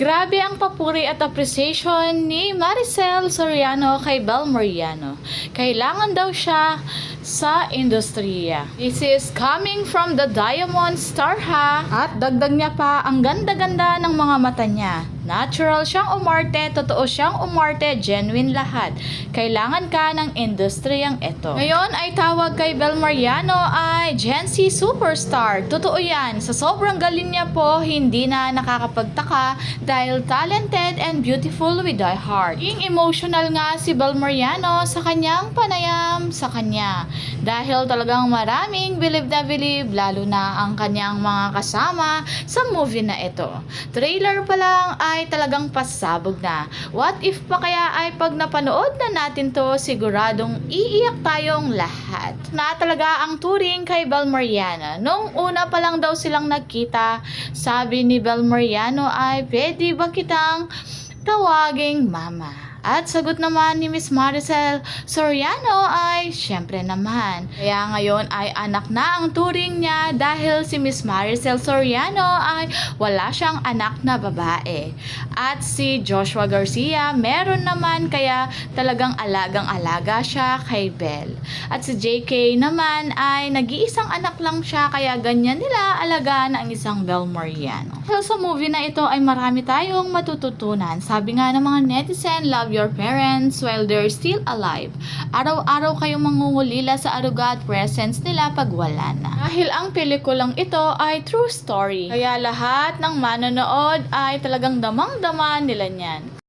Grabe ang papuri at appreciation ni Maricel Soriano kay Bel Mariano. Kailangan daw siya sa industriya. This is coming from the Diamond Star ha. At dagdag niya pa, ang ganda-ganda ng mga mata niya. Natural siyang umarte, totoo siyang umarte, genuine lahat. Kailangan ka ng industriyang ito. Ngayon ay tawag kay Bel Mariano ay Gen Z Superstar. Totoo yan, sa sobrang galing niya po, hindi na nakakapagtaka dahil talented and beautiful with a heart. King emotional nga si Bel Mariano sa kanyang panayam sa kanya. Dahil talagang maraming believe na believe, lalo na ang kanyang mga kasama sa movie na ito. Trailer pa lang ay talagang pasabog na. What if pa kaya ay pag napanood na natin to, siguradong iiyak tayong lahat. Na talaga ang turing kay Bel Mariano. Nung una pa lang daw silang nagkita, sabi ni Bel Mariano ay pwede ba kitang tawaging mama? At sagot naman ni Miss Maricel Soriano ay syempre naman. Kaya ngayon ay anak na ang turing niya dahil si Miss Maricel Soriano ay wala siyang anak na babae. At si Joshua Garcia meron naman kaya talagang alagang-alaga siya kay Belle. At si JK naman ay nag-iisang anak lang siya kaya ganyan nila alagaan ang isang Belle Mariano. Dahil sa movie na ito ay marami tayong matututunan. Sabi nga ng mga netizen, love your parents while they're still alive. Araw-araw kayong mangungulila sa aruga at presence nila pag wala na. Dahil ang pelikulang ito ay true story. Kaya lahat ng manonood ay talagang damang-dama nila niyan.